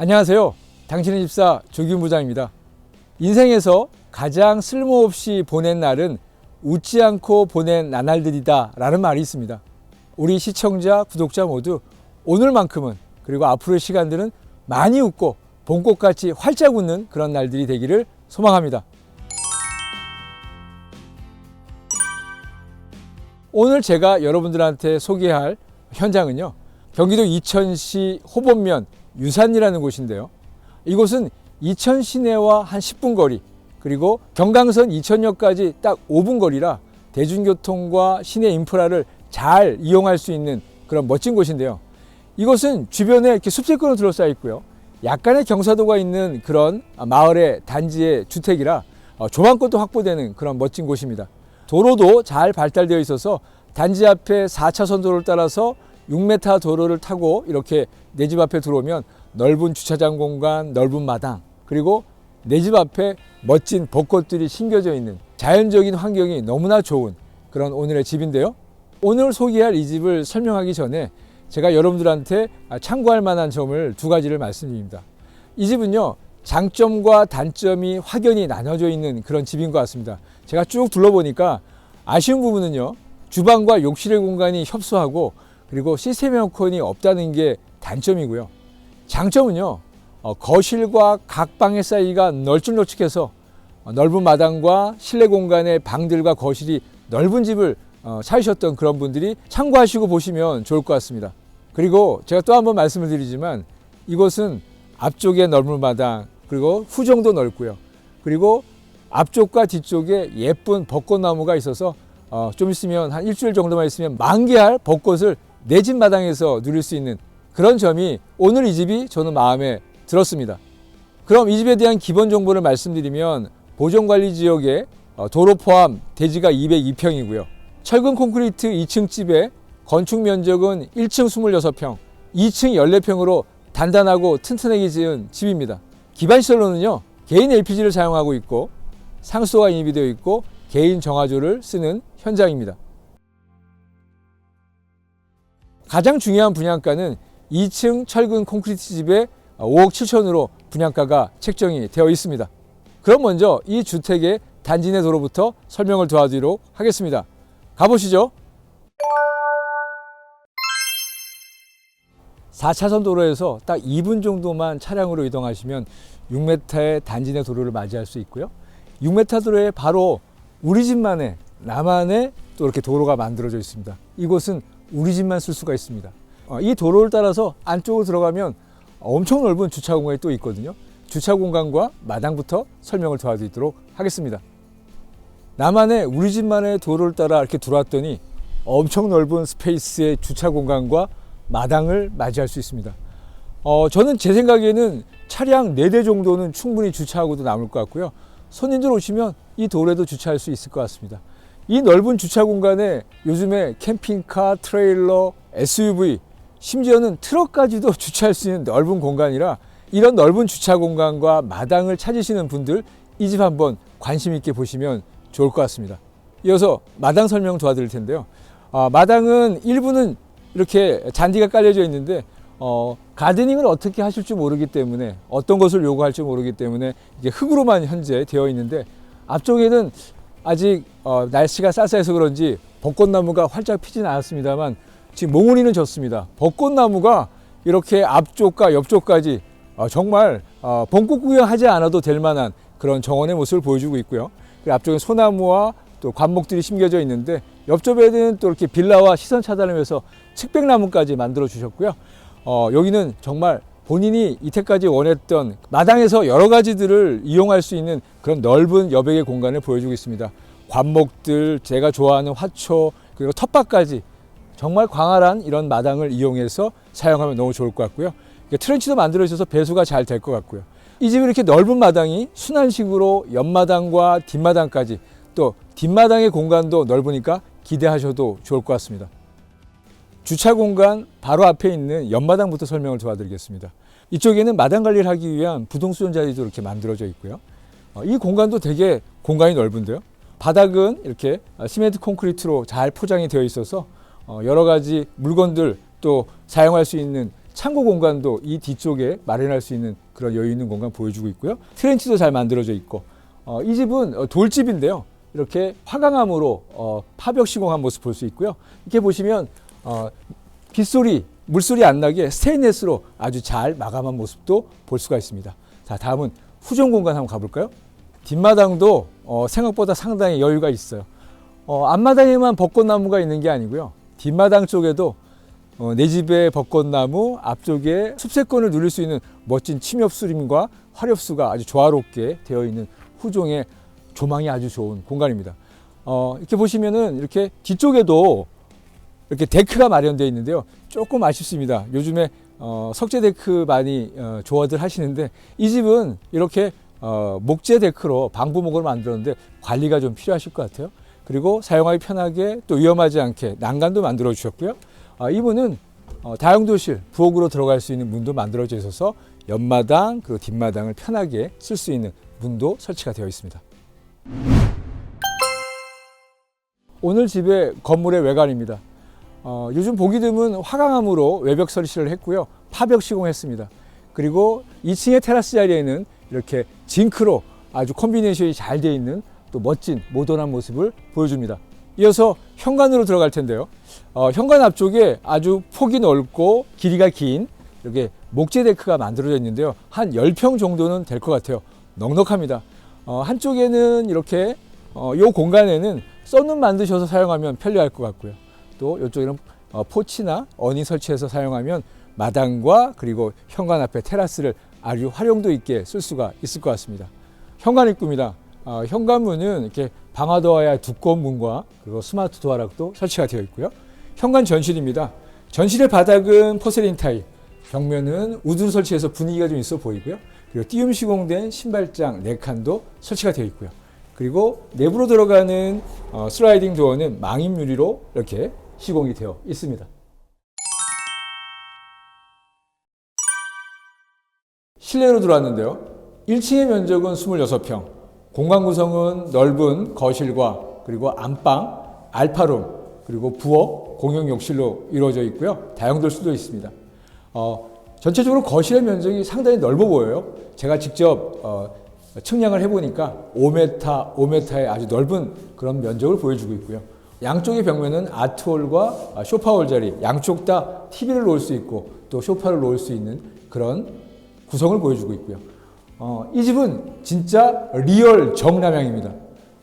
안녕하세요. 당신의 집사 조기훈 부장입니다. 인생에서 가장 쓸모없이 보낸 날은 웃지 않고 보낸 나날들이다 라는 말이 있습니다. 우리 시청자, 구독자 모두 오늘만큼은 그리고 앞으로의 시간들은 많이 웃고 봄꽃같이 활짝 웃는 그런 날들이 되기를 소망합니다. 오늘 제가 여러분들한테 소개할 현장은요. 경기도 이천시 호범면 유산이라는 곳인데요. 이곳은 이천 시내와 한 10분 거리 그리고 경강선 이천역까지 딱 5분 거리라 대중교통과 시내 인프라를 잘 이용할 수 있는 그런 멋진 곳인데요. 이곳은 주변에 이렇게 숲세권으로 둘러싸여 있고요. 약간의 경사도가 있는 그런 마을의 단지의 주택이라 어, 조망권도 확보되는 그런 멋진 곳입니다. 도로도 잘 발달되어 있어서 단지 앞에 4차선 도로를 따라서 6m 도로를 타고 이렇게 내 집 앞에 들어오면 넓은 주차장 공간, 넓은 마당, 그리고 내 집 앞에 멋진 벚꽃들이 심겨져 있는 자연적인 환경이 너무나 좋은 그런 오늘의 집인데요. 오늘 소개할 이 집을 설명하기 전에 제가 여러분들한테 참고할 만한 점을 두 가지를 말씀드립니다. 이 집은요, 장점과 단점이 확연히 나눠져 있는 그런 집인 것 같습니다. 제가 쭉 둘러보니까 아쉬운 부분은요, 주방과 욕실의 공간이 협소하고 그리고 시스템 에어컨이 없다는 게 단점이고요. 장점은요, 어, 거실과 각 방의 사이가 널찍널찍해서 어, 넓은 마당과 실내 공간의 방들과 거실이 넓은 집을 어, 찾으셨던 그런 분들이 참고하시고 보시면 좋을 것 같습니다. 그리고 제가 또 한 번 말씀을 드리지만 이곳은 앞쪽에 넓은 마당 그리고 후정도 넓고요. 그리고 앞쪽과 뒤쪽에 예쁜 벚꽃나무가 있어서 어, 좀 있으면 한 일주일 정도만 있으면 만개할 벚꽃을 내 집 마당에서 누릴 수 있는 그런 점이 오늘 이 집이 저는 마음에 들었습니다. 그럼 이 집에 대한 기본 정보를 말씀드리면 보존관리 지역에 어, 도로 포함 대지가 202평이고요. 철근 콘크리트 2층 집에 건축 면적은 1층 26평, 2층 14평으로 단단하고 튼튼하게 지은 집입니다. 기반 시설로는요, 개인 LPG를 사용하고 있고, 상수도가 인입이 되어 있고, 개인 정화조를 쓰는 현장입니다. 가장 중요한 분양가는 2층 철근 콘크리트 집에 5억 7천으로 분양가가 책정이 되어 있습니다. 그럼 먼저 이 주택의 단지 내 도로부터 설명을 도와드리도록 하겠습니다. 가보시죠. 4차선 도로에서 딱 2분 정도만 차량으로 이동하시면 6m의 단지 내 도로를 맞이할 수 있고요. 6m 도로에 바로 우리 집만의 나만의 또 이렇게 도로가 만들어져 있습니다. 이곳은 우리 집만 쓸 수가 있습니다. 어, 이 도로를 따라서 안쪽으로 들어가면 엄청 넓은 주차 공간이 또 있거든요. 주차 공간과 마당부터 설명을 도와드리도록 하겠습니다. 나만의 우리 집만의 도로를 따라 이렇게 들어왔더니 엄청 넓은 스페이스의 주차 공간과 마당을 맞이할 수 있습니다. 어, 저는 제 생각에는 차량 4대 정도는 충분히 주차하고도 남을 것 같고요. 손님들 오시면 이 도로에도 주차할 수 있을 것 같습니다. 이 넓은 주차 공간에 요즘에 캠핑카, 트레일러, SUV, 심지어는 트럭까지도 주차할 수 있는 넓은 공간이라 이런 넓은 주차 공간과 마당을 찾으시는 분들 이 집 한번 관심 있게 보시면 좋을 것 같습니다. 이어서 마당 설명 도와드릴 텐데요. 아, 마당은 일부는 이렇게 잔디가 깔려져 있는데 어, 가드닝을 어떻게 하실지 모르기 때문에 어떤 것을 요구할지 모르기 때문에 이게 흙으로만 현재 되어 있는데 앞쪽에는 아직 어, 날씨가 쌀쌀해서 그런지 벚꽃나무가 활짝 피진 않았습니다만 지금 몽우리는 졌습니다. 벚꽃나무가 이렇게 앞쪽과 옆쪽까지 어, 정말 어, 봄꽃 구경하지 않아도 될 만한 그런 정원의 모습을 보여주고 있고요. 그리고 앞쪽에 소나무와 또 관목들이 심겨져 있는데 옆쪽에는 또 이렇게 빌라와 시선 차단을 위해서 측백나무까지 만들어 주셨고요. 어, 여기는 정말 본인이 이때까지 원했던 마당에서 여러 가지들을 이용할 수 있는 그런 넓은 여백의 공간을 보여주고 있습니다. 관목들, 제가 좋아하는 화초, 그리고 텃밭까지 정말 광활한 이런 마당을 이용해서 사용하면 너무 좋을 것 같고요. 트렌치도 만들어 있어서 배수가 잘 될 것 같고요. 이 집이 이렇게 넓은 마당이 순환식으로 옆마당과 뒷마당까지 또 뒷마당의 공간도 넓으니까 기대하셔도 좋을 것 같습니다. 주차 공간 바로 앞에 있는 옆마당부터 설명을 도와드리겠습니다. 이쪽에는 마당 관리를 하기 위한 부동수전 자리도 이렇게 만들어져 있고요. 어, 이 공간도 되게 공간이 넓은데요. 바닥은 이렇게 시멘트 콘크리트로 잘 포장이 되어 있어서 어, 여러 가지 물건들 또 사용할 수 있는 창고 공간도 이 뒤쪽에 마련할 수 있는 그런 여유 있는 공간 보여주고 있고요. 트렌치도 잘 만들어져 있고 어, 이 집은 어, 돌집인데요. 이렇게 화강암으로 어, 파벽 시공한 모습 볼 수 있고요. 이렇게 보시면 어, 빗소리, 물소리 안 나게 스테인레스로 아주 잘 마감한 모습도 볼 수가 있습니다. 자, 다음은 후전 공간 한번 가볼까요? 뒷마당도 어, 생각보다 상당히 여유가 있어요. 어, 앞마당에만 벚꽃나무가 있는 게 아니고요. 뒷마당 쪽에도 어, 내 집의 벚꽃나무 앞쪽에 숲세권을 누릴 수 있는 멋진 침엽수림과 화렵수가 아주 조화롭게 되어 있는 후종의 조망이 아주 좋은 공간입니다. 어, 이렇게 보시면은 이렇게 뒤쪽에도 이렇게 데크가 마련되어 있는데요. 조금 아쉽습니다. 요즘에 어, 석재 데크 많이 어, 좋아들 하시는데 이 집은 이렇게 어, 목재 데크로 방부목으로 만들었는데 관리가 좀 필요하실 것 같아요. 그리고 사용하기 편하게 또 위험하지 않게 난간도 만들어 주셨고요. 아, 이분은 어, 다용도실 부엌으로 들어갈 수 있는 문도 만들어져 있어서 옆마당 그리고 뒷마당을 편하게 쓸 수 있는 문도 설치가 되어 있습니다. 오늘 집의 건물의 외관입니다. 어, 요즘 보기 드문 화강암으로 외벽 설치를 했고요. 파벽 시공했습니다. 그리고 2층의 테라스 자리에는 이렇게 징크로 아주 콤비네이션이 잘 되어 있는 또 멋진 모던한 모습을 보여줍니다. 이어서 현관으로 들어갈 텐데요. 어, 현관 앞쪽에 아주 폭이 넓고 길이가 긴 이렇게 목재 데크가 만들어져 있는데요. 한 10평 정도는 될 것 같아요. 넉넉합니다. 어, 한쪽에는 이렇게 어, 이 공간에는 썬룸 만드셔서 사용하면 편리할 것 같고요. 또 이쪽에는 어, 포치나 어니 설치해서 사용하면 마당과 그리고 현관 앞에 테라스를 아주 활용도 있게 쓸 수가 있을 것 같습니다. 현관 입구입니다. 어, 현관문은 이렇게 방화도어야 두꺼운 문과 그리고 스마트 도어락도 설치가 되어 있고요. 현관 전실입니다. 전실의 바닥은 포세린 타일, 벽면은 우드 설치해서 분위기가 좀 있어 보이고요. 그리고 띄움 시공된 신발장 4칸도 설치가 되어 있고요. 그리고 내부로 들어가는 어, 슬라이딩 도어는 망임 유리로 이렇게 시공이 되어 있습니다. 실내로 들어왔는데요. 1층의 면적은 26평, 공간 구성은 넓은 거실과 그리고 안방, 알파룸, 그리고 부엌, 공용 욕실로 이루어져 있고요. 다용도실도 있습니다. 어, 전체적으로 거실의 면적이 상당히 넓어 보여요. 제가 직접 어, 측량을 해보니까 5m, 5m의 아주 넓은 그런 면적을 보여주고 있고요. 양쪽의 벽면은 아트홀과 쇼파홀 자리, 양쪽 다 TV를 놓을 수 있고 또 쇼파를 놓을 수 있는 그런 구성을 보여주고 있고요. 어, 이 집은 진짜 리얼 정남향입니다.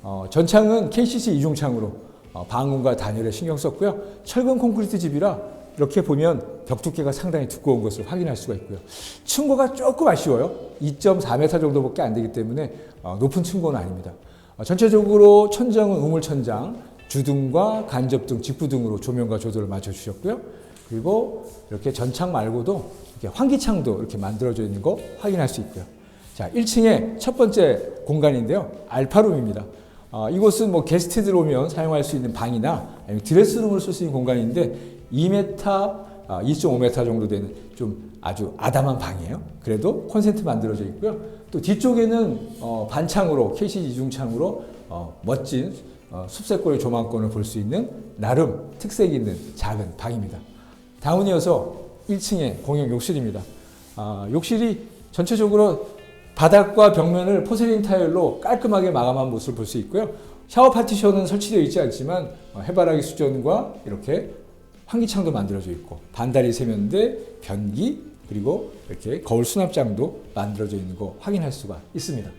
어, 전창은 KCC 이중창으로 어, 방음과 단열에 신경 썼고요. 철근 콘크리트 집이라 이렇게 보면 벽 두께가 상당히 두꺼운 것을 확인할 수가 있고요. 층고가 조금 아쉬워요. 2.4m 정도밖에 안 되기 때문에 어, 높은 층고는 아닙니다. 어, 전체적으로 천장은 우물 천장, 주등과 간접등, 직부등으로 조명과 조도를 맞춰주셨고요. 그리고 이렇게 전창 말고도 이렇게 환기창도 이렇게 만들어져 있는 거 확인할 수 있고요. 자, 1층의 첫 번째 공간인데요. 알파룸입니다. 어, 이곳은 뭐 게스트들 오면 사용할 수 있는 방이나 아니면 드레스룸을 쓸 수 있는 공간인데 2m, 아, 2.5m 정도 되는 좀 아주 아담한 방이에요. 그래도 콘센트 만들어져 있고요. 또 뒤쪽에는 어, 반창으로 KCG 이중창으로 어, 멋진 어, 숲새골의 조망권을 볼 수 있는 나름 특색 있는 작은 방입니다. 다음은 이어서 1층의 공용 욕실입니다. 아, 욕실이 전체적으로 바닥과 벽면을 포세린 타일로 깔끔하게 마감한 모습을 볼 수 있고요. 샤워 파티션은 설치되어 있지 않지만 어, 해바라기 수전과 이렇게 환기창도 만들어져 있고 반다리 세면대, 변기 그리고 이렇게 거울 수납장도 만들어져 있는 거 확인할 수가 있습니다.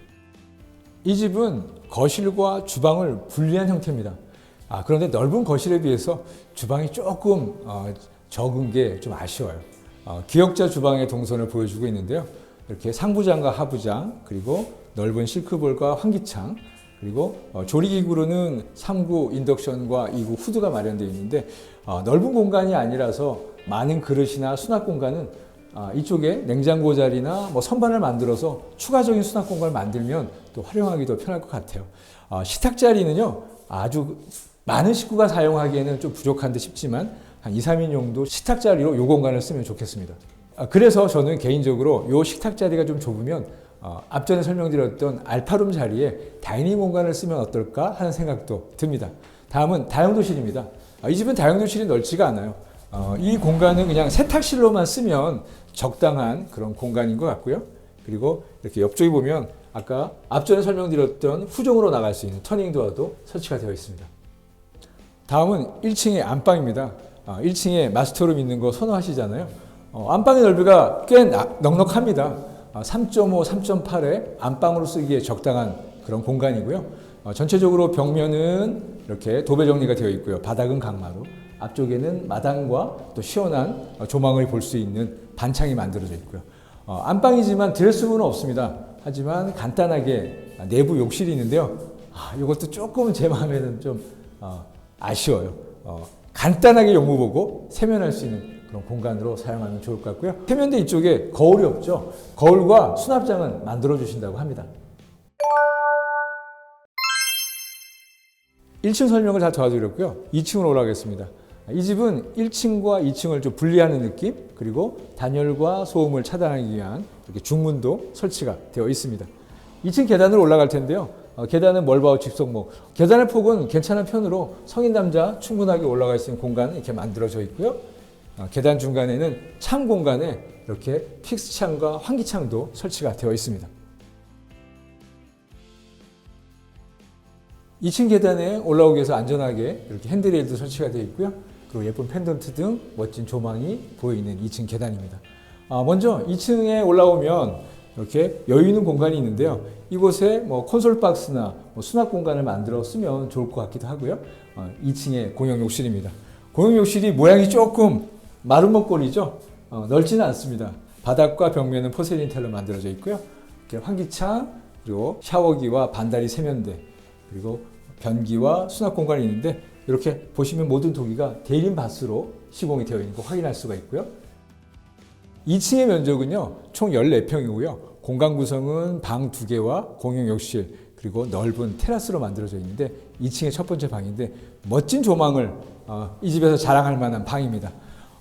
이 집은 거실과 주방을 분리한 형태입니다. 아, 그런데 넓은 거실에 비해서 주방이 조금 어, 적은 게 좀 아쉬워요. 어, 기역자 주방의 동선을 보여주고 있는데요. 이렇게 상부장과 하부장, 그리고 넓은 실크볼과 환기창, 그리고 어, 조리기구로는 3구 인덕션과 2구 후드가 마련되어 있는데 어, 넓은 공간이 아니라서 많은 그릇이나 수납 공간은 아, 이쪽에 냉장고 자리나 뭐 선반을 만들어서 추가적인 수납 공간을 만들면 또 활용하기도 편할 것 같아요. 어, 식탁 자리는요 아주 많은 식구가 사용하기에는 좀 부족한 듯 싶지만 한 2, 3인 용도 식탁 자리로 이 공간을 쓰면 좋겠습니다. 아, 그래서 저는 개인적으로 이 식탁 자리가 좀 좁으면 어, 앞전에 설명드렸던 알파룸 자리에 다이닝 공간을 쓰면 어떨까 하는 생각도 듭니다. 다음은 다용도실입니다. 아, 이 집은 다용도실이 넓지가 않아요. 어, 이 공간은 그냥 세탁실로만 쓰면 적당한 그런 공간인 것 같고요. 그리고 이렇게 옆쪽에 보면 아까 앞전에 설명드렸던 후정으로 나갈 수 있는 터닝 도어도 설치가 되어 있습니다. 다음은 1층의 안방입니다. 아, 1층에 마스터룸 있는 거 선호하시잖아요. 어, 안방의 넓이가 꽤 나- 넉넉합니다. 아, 3.5, 3.8의 안방으로 쓰기에 적당한 그런 공간이고요. 어, 전체적으로 벽면은 이렇게 도배 정리가 되어 있고요. 바닥은 강마루. 앞쪽에는 마당과 또 시원한 어, 조망을 볼 수 있는 반창이 만들어져 있고요. 어, 안방이지만 드레스룸은 없습니다. 하지만 간단하게 아, 내부 욕실이 있는데요. 아, 이것도 조금 제 마음에는 좀 어, 아쉬워요. 어, 간단하게 용무 보고 세면할 수 있는 그런 공간으로 사용하면 좋을 것 같고요. 세면대 이쪽에 거울이 없죠. 거울과 수납장은 만들어 주신다고 합니다. 1층 설명을 다 도와드렸고요. 2층으로 올라가겠습니다. 이 집은 1층과 2층을 좀 분리하는 느낌, 그리고 단열과 소음을 차단하기 위한 이렇게 중문도 설치가 되어 있습니다. 2층 계단으로 올라갈 텐데요. 어, 계단은 멀바우 집성목. 계단의 폭은 괜찮은 편으로 성인 남자 충분하게 올라갈 수 있는 공간 이렇게 만들어져 있고요. 어, 계단 중간에는 창 공간에 이렇게 픽스 창과 환기창도 설치가 되어 있습니다. 2층 계단에 올라오기 위해서 안전하게 이렇게 핸드레일도 설치가 되어 있고요. 그리고 예쁜 펜던트 등 멋진 조망이 보이는 2층 계단입니다. 아, 먼저 2층에 올라오면 이렇게 여유 있는 공간이 있는데요. 이곳에 뭐 콘솔 박스나 뭐 수납 공간을 만들어 쓰면 좋을 것 같기도 하고요. 어, 2층의 공용 욕실입니다. 공용 욕실이 모양이 조금 마름모꼴이죠. 어, 넓지는 않습니다. 바닥과 벽면은 포세린 타일로 만들어져 있고요. 이렇게 환기창 그리고 샤워기와 반다리 세면대 그리고 변기와 수납 공간이 있는데 이렇게 보시면 모든 도기가 대림 바스로 시공이 되어 있는 거 확인할 수가 있고요. 2층의 면적은요, 총 14평이고요. 공간 구성은 방 2개와 공용 욕실, 그리고 넓은 테라스로 만들어져 있는데 2층의 첫 번째 방인데 멋진 조망을 어, 이 집에서 자랑할 만한 방입니다.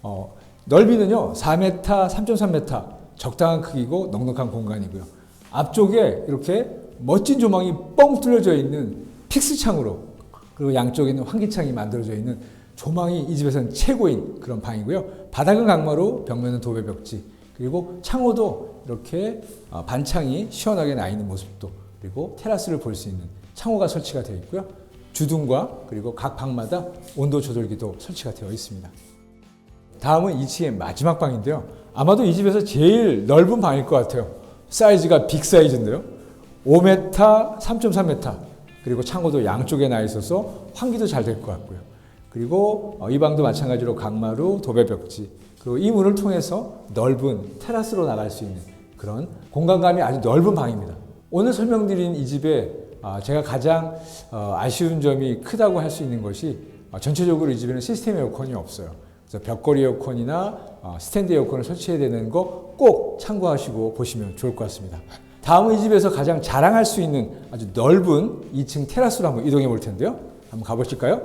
어, 넓이는요, 4m, 3.3m 적당한 크기고 넉넉한 공간이고요. 앞쪽에 이렇게 멋진 조망이 뻥 뚫려져 있는 픽스 창으로 그리고 양쪽에는 환기창이 만들어져 있는 조망이 이 집에서는 최고인 그런 방이고요. 바닥은 강마루, 벽면은 도배 벽지, 그리고 창호도 이렇게 어, 반창이 시원하게 나 있는 모습도 그리고 테라스를 볼 수 있는 창호가 설치가 되어 있고요. 주둥과 그리고 각 방마다 온도 조절기도 설치가 되어 있습니다. 다음은 2층의 마지막 방인데요. 아마도 이 집에서 제일 넓은 방일 것 같아요. 사이즈가 빅 사이즈인데요. 5m, 3.3m 그리고 창호도 양쪽에 나 있어서 환기도 잘 될 것 같고요. 그리고 어, 이 방도 마찬가지로 강마루, 도배벽지 그리고 이 문을 통해서 넓은 테라스로 나갈 수 있는 그런 공간감이 아주 넓은 방입니다. 오늘 설명드린 이 집에 아, 제가 가장 어, 아쉬운 점이 크다고 할 수 있는 것이 어, 전체적으로 이 집에는 시스템 에어컨이 없어요. 그래서 벽걸이 에어컨이나 어, 스탠드 에어컨을 설치해야 되는 거 꼭 참고하시고 보시면 좋을 것 같습니다. 다음은 이 집에서 가장 자랑할 수 있는 아주 넓은 2층 테라스로 한번 이동해 볼 텐데요. 한번 가보실까요?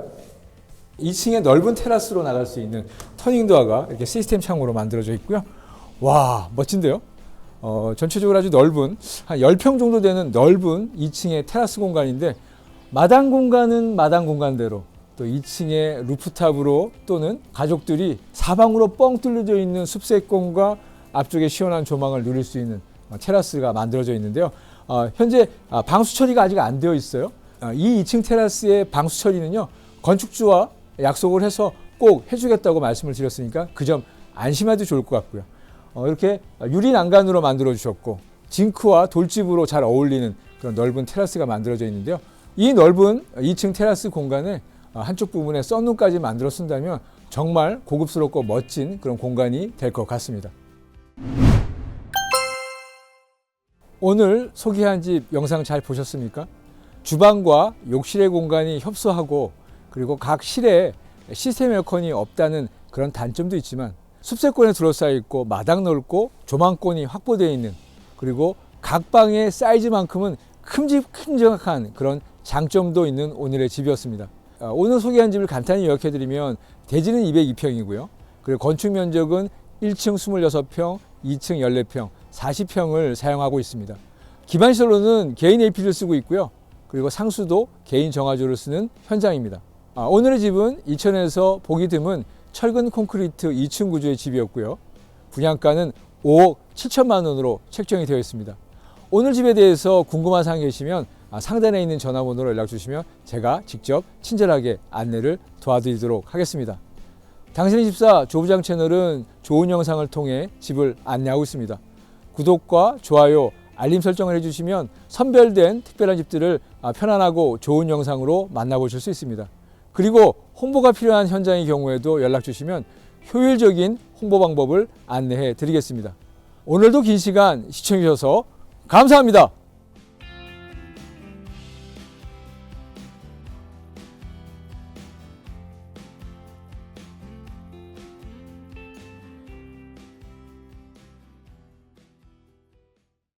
2층에 넓은 테라스로 나갈 수 있는 터닝 도어가 이렇게 시스템 창으로 만들어져 있고요. 와, 멋진데요? 어, 전체적으로 아주 넓은, 한 10평 정도 되는 넓은 2층의 테라스 공간인데, 마당 공간은 마당 공간대로, 또 2층의 루프탑으로 또는 가족들이 사방으로 뻥 뚫려져 있는 숲세권과 앞쪽에 시원한 조망을 누릴 수 있는 어, 테라스가 만들어져 있는데요. 어, 현재 아, 방수 처리가 아직 안 되어 있어요. 어, 이 2층 테라스의 방수 처리는요, 건축주와 약속을 해서 꼭 해주겠다고 말씀을 드렸으니까 그 점 안심해도 좋을 것 같고요. 어, 이렇게 유리 난간으로 만들어 주셨고 징크와 돌집으로 잘 어울리는 그런 넓은 테라스가 만들어져 있는데요. 이 넓은 2층 테라스 공간에 어, 한쪽 부분에 썬룸까지 만들어 쓴다면 정말 고급스럽고 멋진 그런 공간이 될 것 같습니다. 오늘 소개한 집 영상 잘 보셨습니까? 주방과 욕실의 공간이 협소하고 그리고 각 실에 시스템 에어컨이 없다는 그런 단점도 있지만 숲세권에 둘러싸여 있고 마당 넓고 조망권이 확보되어 있는 그리고 각 방의 사이즈만큼은 큼직큼직한 그런 장점도 있는 오늘의 집이었습니다. 어, 오늘 소개한 집을 간단히 요약해드리면 대지는 202평이고요. 그리고 건축 면적은 1층 26평, 2층 14평, 40평을 사용하고 있습니다. 기반시설로는 개인 AP를 쓰고 있고요. 그리고 상수도 개인 정화조를 쓰는 현장입니다. 아, 오늘의 집은 이천에서 보기 드문 철근 콘크리트 2층 구조의 집이었고요. 분양가는 5억 7천만 원으로 책정이 되어 있습니다. 오늘 집에 대해서 궁금한 사항 계시면 아, 상단에 있는 전화번호로 연락 주시면 제가 직접 친절하게 안내를 도와드리도록 하겠습니다. 당신의 집사 조부장 채널은 좋은 영상을 통해 집을 안내하고 있습니다. 구독과 좋아요, 알림 설정을 해주시면 선별된 특별한 집들을 아, 편안하고 좋은 영상으로 만나보실 수 있습니다. 그리고 홍보가 필요한 현장의 경우에도 연락 주시면 효율적인 홍보 방법을 안내해 드리겠습니다. 오늘도 긴 시간 시청해 주셔서 감사합니다.